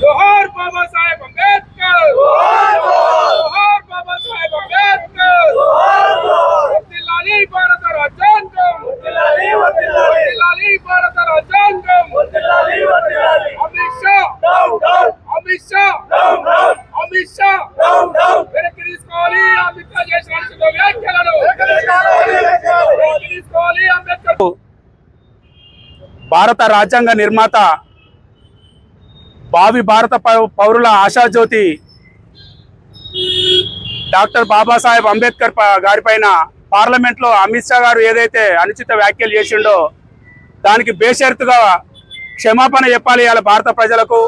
జోహార్ బాబా సాహెబ్ అంబేద్కర్ జోహార్ బాబా సాహెబ్ అంబేద్కర్ వర్ధిల్లాలి భారత రాజ్యాంగం వర్ధిల్లాలి భారత రాజ్యాంగం అమిత్ షా అమిత్ షా అమిత్ షా వెనక్కి తీసుకోవాలి అమిత్ షా చేసిన అనుచిత వ్యాఖ్యలను వెనక్కి తీసుకోవాలి అంబేద్కర్ భారత రాజ్యాంగ నిర్మాత భావి భారత పౌ- పౌరుల ఆశాజ్యోతి డాక్టర్ బాబాసాహెబ్ అంబేద్కర్ గారిపైన పార్లమెంట్లో అమిత్ షా గారు ఏదైతే అనుచిత వ్యాఖ్యలు చేసిండో దానికి బేషరతుగా క్షమాపణ చెప్పాలి ఇవాళ భారత ప్రజలకు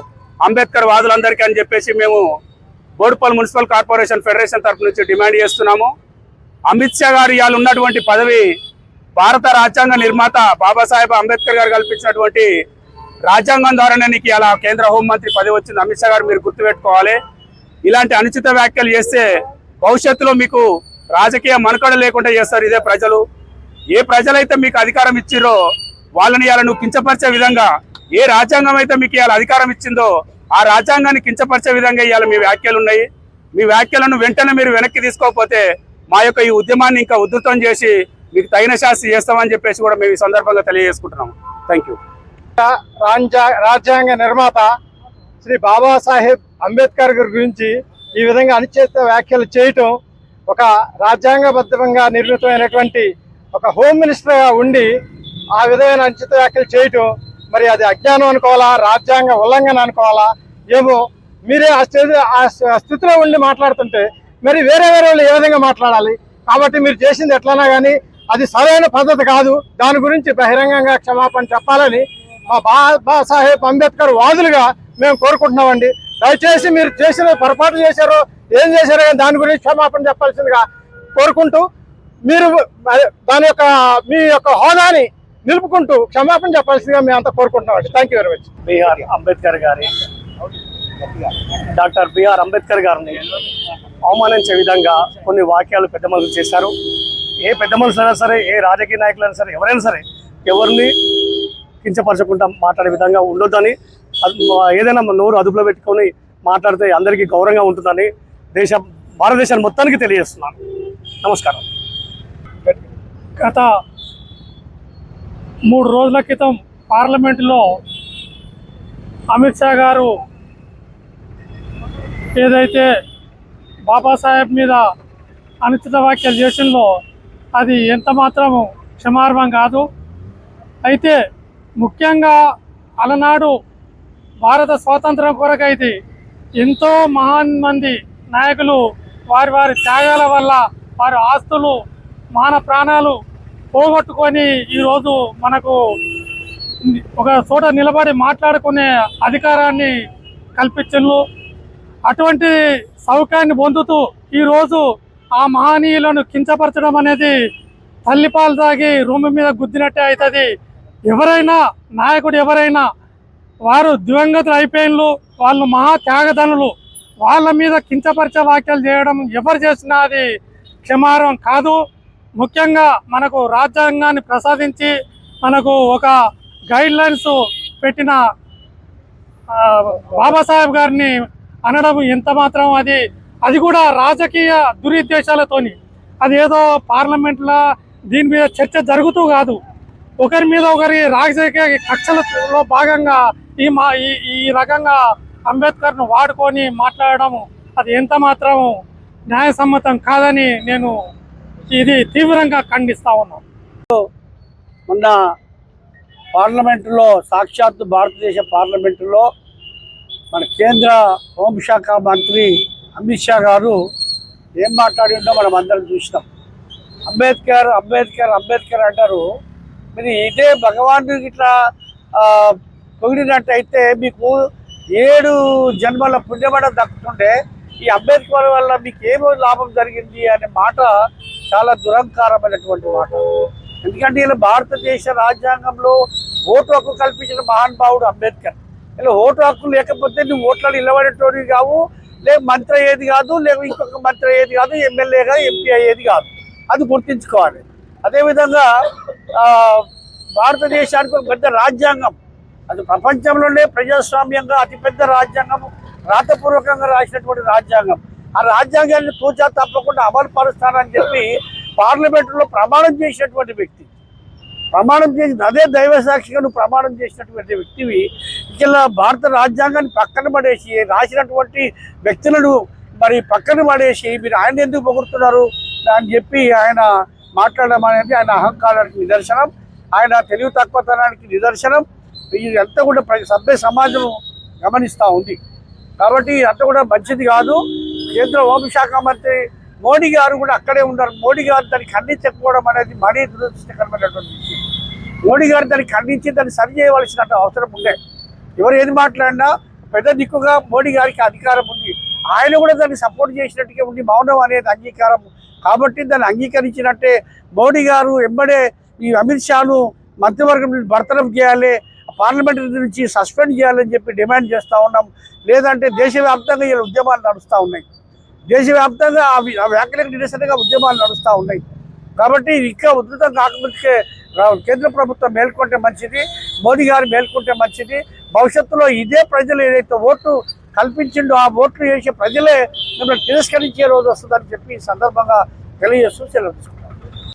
అంబేద్కర్ వాదులందరికీ అని చెప్పేసి మేము బోడుపల్ మున్సిపల్ కార్పొరేషన్ ఫెడరేషన్ తరఫు నుంచి డిమాండ్ చేస్తున్నాము. అమిత్ షా గారు ఇవాళ ఉన్నటువంటి పదవి భారత రాజ్యాంగ నిర్మాత బాబాసాహెబ్ అంబేద్కర్ గారు కల్పించినటువంటి రాజ్యాంగం ద్వారానే నీకు ఇలా కేంద్ర హోంమంత్రి పదవి వచ్చింది. అమిత్ షా గారు మీరు గుర్తుపెట్టుకోవాలి. ఇలాంటి అనుచిత వ్యాఖ్యలు చేస్తే భవిష్యత్తులో మీకు రాజకీయ మనుకడ లేకుండా చేస్తారు ఇదే ప్రజలు. ఏ ప్రజలైతే మీకు అధికారం ఇచ్చిరో వాళ్ళని ఇవాళ నువ్వు కించపరిచే విధంగా ఏ రాజ్యాంగం అయితే మీకు ఇవాళ అధికారం ఇచ్చిందో ఆ రాజ్యాంగాన్ని కించపరిచే విధంగా ఇవాళ మీ వ్యాఖ్యలు ఉన్నాయి. మీ వ్యాఖ్యలను వెంటనే మీరు వెనక్కి తీసుకోకపోతే మా యొక్క ఈ ఉద్యమాన్ని ఇంకా ఉధృతం చేసి మీకు తగిన శాస్త్రి చేస్తామని చెప్పేసి కూడా మేము ఈ సందర్భంగా తెలియజేసుకుంటున్నాము. థ్యాంక్ యూ రాజ్యా- రాజ్యాంగ నిర్మాత శ్రీ బాబాసాహెబ్ అంబేద్కర్ గారి గురించి ఈ విధంగా అనిశ్చిత వ్యాఖ్యలు చేయటం ఒక రాజ్యాంగబద్ధంగా నిర్మితమైనటువంటి ఒక హోమ్ మినిస్టర్గా ఉండి ఆ విధమైన అనుచిత వ్యాఖ్యలు చేయటం మరి అది అజ్ఞానం అనుకోవాలా రాజ్యాంగ ఉల్లంఘన అనుకోవాలా ఏమో మీరే ఆ స్థితి ఆ స్థితిలో ఉండి మాట్లాడుతుంటే మరి వేరే వేరే వాళ్ళు ఏ విధంగా మాట్లాడాలి? కాబట్టి మీరు చేసింది ఎట్లనా కానీ అది సరైన పద్ధతి కాదు. దాని గురించి బహిరంగంగా క్షమాపణ చెప్పాలని మా బాబా సాహెబ్ అంబేద్కర్ వాదులుగా మేము కోరుకుంటున్నామండి. దయచేసి మీరు చేసిన పొరపాటు చేశారో ఏం చేశారో కానీ దాని గురించి క్షమాపణ చెప్పాల్సిందిగా కోరుకుంటూ మీరు దాని యొక్క మీ యొక్క హోదాని నిలుపుకుంటూ క్షమాపణ చెప్పాల్సిందిగా మేము అంతా కోరుకుంటున్నామండి. Thank you very much B R Ambedkar గారి డాక్టర్ బిఆర్ అంబేద్కర్ గారిని అవమానించే విధంగా కొన్ని వాక్యాలు పెద్ద చేశారు. ఏ పెద్ద మనుషులైనా సరే ఏ రాజకీయ నాయకులైనా సరే ఎవరైనా సరే ఎవరిని కించపరచకుండా మాట్లాడే విధంగా ఉండొద్దని ఏదైనా నోరు అదుపులో పెట్టుకొని మాట్లాడితే అందరికీ గౌరవంగా ఉంటుందని దేశ భారతదేశాన్ని మొత్తానికి తెలియజేస్తున్నాను. నమస్కారం. గత మూడు రోజుల క్రితం పార్లమెంటులో అమిత్ షా గారు ఏదైతే బాబాసాహెబ్ మీద అనుచిత వ్యాఖ్యలు చేసిందో అది ఎంత మాత్రము క్షమార్హం కాదు. అయితే ముఖ్యంగా అలనాడు భారత స్వాతంత్రం కొరకైతే ఎంతో మహాన్ మంది నాయకులు వారి వారి త్యాగాల వల్ల వారి ఆస్తులు మాన ప్రాణాలు పోగొట్టుకొని ఈరోజు మనకు ఒక చోట నిలబడి మాట్లాడుకునే అధికారాన్ని కల్పించను అటువంటి సౌకర్యాన్ని పొందుతూ ఈరోజు ఆ మహనీయులను కించపరచడం అనేది తల్లిపాలు తాగి రూము మీద గుద్దినట్టే అవుతుంది. ఎవరైనా నాయకుడు ఎవరైనా వారు దివంగతులు అయిపోయినలు వాళ్ళు మహా త్యాగధనులు వాళ్ళ మీద కించపరిచే వ్యాఖ్యలు చేయడం ఎవరు చేసినా అది క్షమారం కాదు. ముఖ్యంగా మనకు రాజ్యాంగాన్ని ప్రసాదించి మనకు ఒక గైడ్ లైన్స్ పెట్టిన బాబాసాహెబ్ గారిని అనడం ఎంత మాత్రం అది అది కూడా రాజకీయ దురుద్దేశాలతోని. అదేదో పార్లమెంట్లో దీని మీద చర్చ జరుగుతూ కాదు. ఒకరి మీద ఒకరి రాజకీయ కక్షలలో భాగంగా ఈ మా ఈ ఈ రకంగా అంబేద్కర్ను వాడుకొని మాట్లాడడం అది ఎంత మాత్రం న్యాయసమ్మతం కాదని నేను ఇది తీవ్రంగా ఖండిస్తా ఉన్నాను మొన్న పార్లమెంటులో సాక్షాత్తు భారతదేశ పార్లమెంటులో మన కేంద్ర హోంశాఖ మంత్రి అమిత్ షా గారు ఏం మాట్లాడిండో మనం అందరం చూసినాం. అంబేద్కర్ అంబేద్కర్ అంబేద్కర్ అంటారు. మీరు ఇదే భగవాన్ ఇట్లా పొగిడినట్టయితే మీకు ఏడు జన్మల పుణ్యమడ దక్కుతుంటే ఈ అంబేద్కర్ వల్ల మీకు ఏమో లాభం జరిగింది అనే మాట చాలా దురంకారమైనటువంటి మాట. ఎందుకంటే ఇలా భారతదేశ రాజ్యాంగంలో ఓటు హక్కు కల్పించిన మహానుభావుడు అంబేద్కర్. ఇలా ఓటు హక్కు లేకపోతే నువ్వు ఓట్లలో నిలబడేటోడివి కావు లేదు మంత్రి అయ్యేది కాదు లేదు ఇంకొక మంత్రి అయ్యేది కాదు ఎమ్మెల్యేగా ఎంపీ అయ్యేది కాదు. అది గుర్తించుకోవాలి. అదేవిధంగా భారతదేశానికి ఒక పెద్ద రాజ్యాంగం. అది ప్రపంచంలోనే ప్రజాస్వామ్యంగా అతిపెద్ద రాజ్యాంగం రాతపూర్వకంగా రాసినటువంటి రాజ్యాంగం. ఆ రాజ్యాంగాన్ని తూచా తప్పకుండా అమలు పరుస్తానని చెప్పి పార్లమెంటులో ప్రమాణం చేసినటువంటి వ్యక్తి. ప్రమాణం చేసి అదే దైవ సాక్షిగా నువ్వు ప్రమాణం చేసినటువంటి వ్యక్తివి. ఇలా భారత రాజ్యాంగాన్ని పక్కన పడేసి రాసినటువంటి వ్యక్తులను మరి పక్కన పడేసి మీరు ఆయన ఎందుకు పొగుడుతున్నారు? అని చెప్పి ఆయన మాట్లాడడం అనేది ఆయన అహంకారానికి నిదర్శనం. ఆయన తెలివి తక్కువతనానికి నిదర్శనం. ఇదంతా కూడా సభ్య సమాజం గమనిస్తూ ఉంది. కాబట్టి అంతా కూడా మంచిది కాదు. కేంద్ర హోంశాఖ మంత్రి మోడీ గారు కూడా అక్కడే ఉన్నారు. మోడీ గారు దాన్ని ఖండించకపోవడం అనేది మరీ దురదృష్టకరమైనటువంటి విషయం. మోడీ గారు దాన్ని ఖండించి దాన్ని సరి చేయవలసిన అవసరం ఉండే. ఎవరు ఏది మాట్లాడినా పెద్ద దిక్కుగా మోడీ గారికి అధికారం ఉంది. ఆయన కూడా దాన్ని సపోర్ట్ చేసినట్టుగా ఉంది. మౌనం అనేది అంగీకారం. కాబట్టి దాన్ని అంగీకరించినట్టే మోడీ గారు ఎంబడే ఈ అమిత్ షాను మంత్రివర్గం నుంచి బర్తరఫ్ చేయాలి పార్లమెంట్ నుంచి సస్పెండ్ చేయాలని చెప్పి డిమాండ్ చేస్తూ ఉన్నాం. లేదంటే దేశవ్యాప్తంగా ఈ ఉద్యమాలు నడుస్తూ ఉన్నాయి. దేశవ్యాప్తంగా అవి వ్యాఖ్యలకు నిరసనగా ఉద్యమాలు నడుస్తూ ఉన్నాయి. కాబట్టి ఇంకా ఉధృతం కాకపోతే కేంద్ర ప్రభుత్వం మేల్కొంటే మంచిది మోడీ గారు మేల్కొంటే మంచిది. భవిష్యత్తులో ఇదే ప్రజలు ఏదైతే ఓట్లు కల్పించిండో ఆ ఓట్లు వేసే ప్రజలే మిమ్మల్ని తిరస్కరించే రోజు వస్తుందని చెప్పి ఈ సందర్భంగా తెలియజేస్తూ సెలవు